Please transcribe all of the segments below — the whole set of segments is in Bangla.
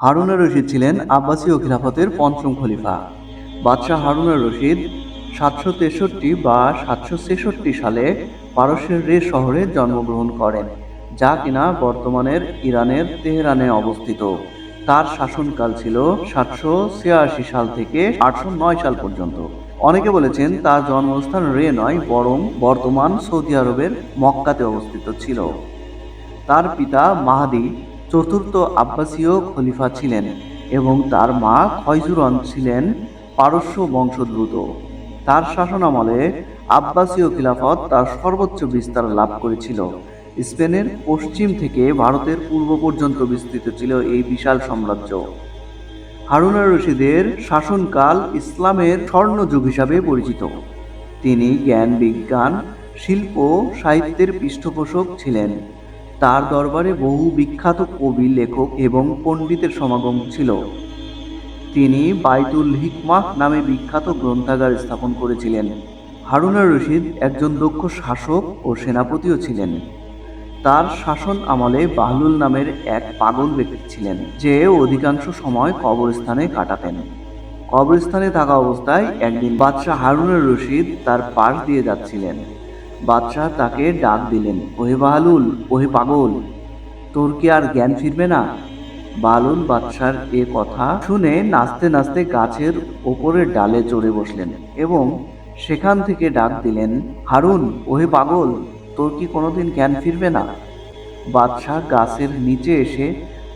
হারুন রশিদ ছিলেন আব্বাসীয় খিলাফতের পঞ্চম খলিফা। বাদশাহ হারুন রশিদ সাতশো তেষট্টি বা সাতশো ছেষট্টি সালে পারস্যের রে শহরে জন্মগ্রহণ করেন, যা কিনা বর্তমানের ইরানের তেহরানে অবস্থিত। তার শাসনকাল ছিল সাতশো ছিয়াশি সাল থেকে আটশো নয় সাল পর্যন্ত। অনেকে বলেছেন তার জন্মস্থান রে নয়, বরং বর্তমান সৌদি আরবের মক্কাতে অবস্থিত ছিল। তার পিতা মাহাদি চতুর্থ আব্বাসীয় খলিফা ছিলেন এবং তার মা খয়জুরন ছিলেন পারস্য বংশোদ্ভূত। তার শাসনামলে আব্বাসীয় খিলাফত তার সর্বোচ্চ বিস্তার লাভ করেছিল। স্পেনের পশ্চিম থেকে ভারতের পূর্ব পর্যন্ত বিস্তৃত ছিল এই বিশাল সাম্রাজ্য। হারুনা রশিদের শাসনকাল ইসলামের স্বর্ণযুগ হিসাবে পরিচিত। তিনি জ্ঞান, বিজ্ঞান, শিল্প, সাহিত্যের পৃষ্ঠপোষক ছিলেন। তার দরবারে বহু বিখ্যাত কবি, লেখক এবং পণ্ডিতের সমাগম ছিল। তিনি বাইতুল হিকমাহ নামে বিখ্যাত গ্রন্থাগার স্থাপন করেছিলেন। হারুনা রশিদ একজন দক্ষ শাসক ও সেনাপতিও ছিলেন। তার শাসন আমলে বাহলুল নামের এক পাগল ব্যক্তি ছিলেন, যে অধিকাংশ সময় কবরস্থানে কাটাতেন। কবরস্থানে থাকা অবস্থায় একদিন বাদশাহ হারুনুর রশিদ তার পাশ দিয়ে যাচ্ছিলেন। বাদশাহ তাকে ডাক দিলেন, ওহে বাহালুল ওহে পাগল, তোর কি আর জ্ঞান ফিরবে না? বালুল বাদশার এ কথা শুনে নাচতে নাচতে গাছের ওপরের ডালে চড়ে বসলেন এবং সেখান থেকে ডাক দিলেন, হারুন, ওহে পাগল, তোর কি কোনোদিন জ্ঞান ফিরবে না? বাদশাহ গাছের নিচে এসে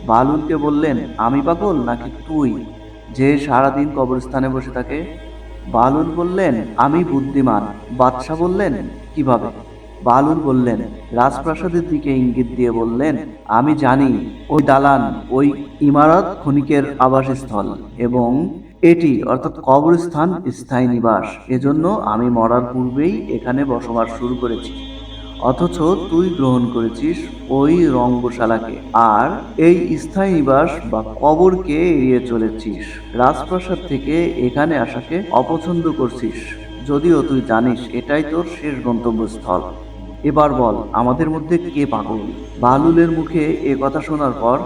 বালুলকে বললেন, আমি পাগল নাকি তুই, যে সারাদিন কবরস্থানে বসে থাকে? বালুল বললেন, আমি বুদ্ধিমান। বাদশাহ বললেন, কীভাবে? বালুল বললেন, রাজপ্রাসাদের দিকে ইঙ্গিত দিয়ে বললেন, আমি জানি, ওই দালান, ওই ইমারত ক্ষণিকের আবাসস্থল এবং এটি অর্থাৎ কবরস্থান স্থায়ী নিবাস। এজন্য আমি মরার পূর্বেই এখানে বসবাস শুরু করেছি। অথচ তুই গ্রহণ করেছিস ওই রঙ্গশালাকে। আর এই স্থায়ী নিবাস বা কবরকে এড়িয়ে চলেছিস। রাজপ্রাসাদ থেকে এখানে আসাকে অপছন্দ করছিস। যদিও তুই জানিস এটাই তোর শেষ গন্তব্যস্থল। এবার বল, আমাদের মধ্যে কে পাগল? বালুলের মুখে এ কথা শোনার পর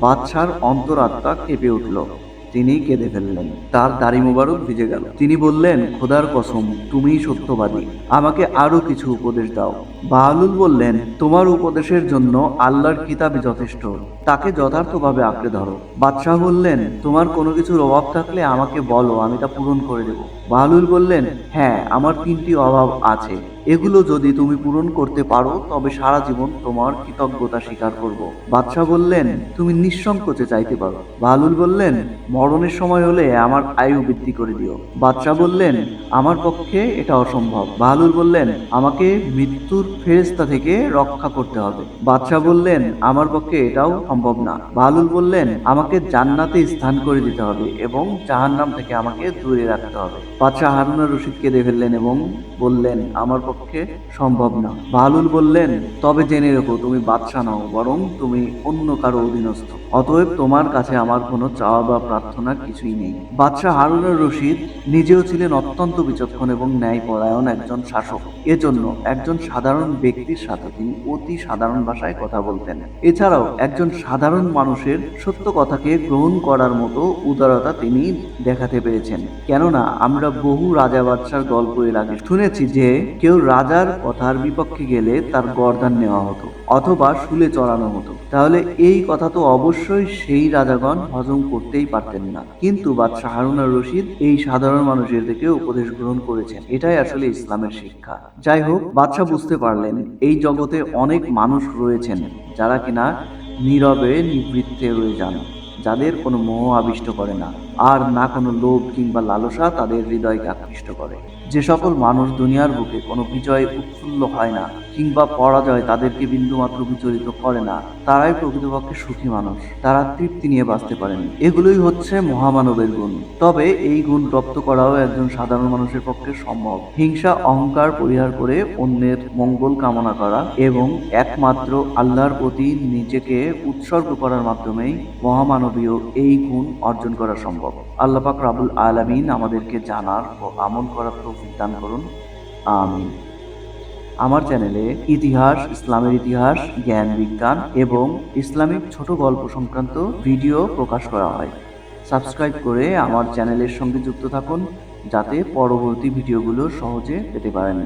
বাদশার অন্তরাত্মা কেঁপে উঠল। তিনি কেঁদে ফেললেন। তার দাড়ি মোবারক ভিজে গেল। তিনি বললেন, খোদার কসম, তুমিই সত্যবাদী। আমাকে আরও কিছু উপদেশ দাও। বাহালুল বললেন, তোমার উপদেশের জন্য আল্লাহর কিতাবে যথেষ্ট। তাকে যথার্থভাবে আঁকড়ে ধরো। বাদশাহ বললেন, তোমার কোনো কিছুর অভাব থাকলে আমাকে বলো, আমি তা পূরণ করে দেব। বাহালুল বললেন হ্যাঁ আমার তিনটি অভাব আছে। এগুলো যদি তুমি পূরণ করতে পারো, তবে সারা জীবন তোমার কৃতজ্ঞতা স্বীকার করব। বাদশাহ বললেন, তুমি নিঃসংকোচে চাইতে পারো। বাহালুল বললেন, মরণের সময় হলে আমার আয়ু বৃদ্ধি করে দিও। বাদশাহ বললেন, আমার পক্ষে এটা অসম্ভব। বাহালুল বললেন, আমাকে মৃত্যুর ফেরেস্তা থেকে রক্ষা করতে হবে। বাদশাহ বললেন, আমার পক্ষে এটাও সম্ভব না। বাহালুল বললেন, আমাকে জান্নাতে স্থান করে দিতে হবে এবং জাহান্নাম থেকে আমাকে দূরে রাখতে হবে। বাদশাহ হারুনা রশিদকে কেঁদে ফেললেন এবং বললেন, আমার পক্ষে সম্ভব না। বাহালুল বললেন, তবে জেনে রেখো, তুমি বাদশাহ নও, বরং তুমি অন্য কারও অধীনস্থ। অতএব তোমার কাছে আমার কোনো চাওয়া বা প্রার্থনা কিছুই নেই। বাদশাহ হারুনুর রশিদ নিজেও ছিলেন অত্যন্ত বিচক্ষণ এবং ন্যায়পরায়ণ একজন শাসক। এজন্য একজন সাধারণ ব্যক্তির সাথে তিনি অতি সাধারণ ভাষায় কথা বলতেন। এছাড়াও একজন সাধারণ মানুষের সত্য কথাকে গ্রহণ করার মতো উদারতা তিনি দেখাতে পেরেছেন। কেননা আমরা বহু রাজা বাদশার গল্প এর আগে শুনেছি যে, কেউ রাজার কথার বিপক্ষে গেলে তার গর্দান নেওয়া হতো, অথবা শুলে চড়ানো হতো। তাহলে এই কথা তো অবশ্যই সেই রাজাগণ হজম করতেই পারতেন না। কিন্তু বাদশাহ হারুনার রশিদ এই সাধারণ মানুষের থেকে উপদেশ গ্রহণ করেছেন। এটাই আসলে ইসলামের শিক্ষা। যাই হোক, বাদশাহ বুঝতে পারলেন, এই জগতে অনেক মানুষ রয়েছেন যারা কিনা নীরবে নিবৃত্তে রয়ে যান। যাদের কোনো মোহ আবিষ্ট করে না, আর না কোনো লোভ কিংবা লালসা তাদের হৃদয়কে আকৃষ্ট করে। যে সকল মানুষ দুনিয়ার বুকে কোনো বিজয় উৎফুল্ল হয় না কিংবা পরাজয় তাদেরকে বিন্দুমাত্র বিচলিত করে না। তারাই প্রকৃতপক্ষে সুখী মানুষ। তারা তৃপ্তি নিয়ে বাঁচতে পারেন। এগুলোই হচ্ছে মহামানবের গুণ। তবে এই গুণ প্রাপ্ত করাও একজন সাধারণ মানুষের পক্ষে সম্ভব। হিংসা, অহংকার পরিহার করে অন্যের মঙ্গল কামনা করা এবং একমাত্র আল্লাহর প্রতি নিজেকে উৎসর্গ করার মাধ্যমেই মহামানবীয় এই গুণ অর্জন করা সম্ভব। আল্লাহ পাক রাবুল আলামিন আমাদেরকে জানার ও আমল করার তৌফিক দান করুন। আমিন। আমার চ্যানেলে ইতিহাস, ইসলামের ইতিহাস, জ্ঞান, বিজ্ঞান এবং ইসলামিক ছোট গল্প সংক্রান্ত ভিডিও প্রকাশ করা হয়। সাবস্ক্রাইব করে আমার চ্যানেলের সঙ্গে যুক্ত থাকুন, যাতে পরবর্তী ভিডিওগুলো সহজে পেতে পারেন।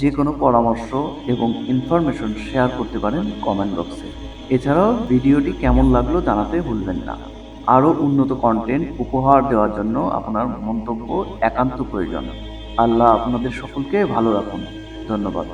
যে কোনো পরামর্শ এবং ইনফরমেশন শেয়ার করতে পারেন কমেন্ট বক্সে। এছাড়াও ভিডিওটি কেমন লাগল জানাতে ভুলবেন না। আরও উন্নত কন্টেন্ট উপহার দেওয়ার জন্য আপনার মন্তব্য একান্ত প্রয়োজন। আল্লাহ আপনাদের সকলকে ভালো রাখুন। ধন্যবাদ।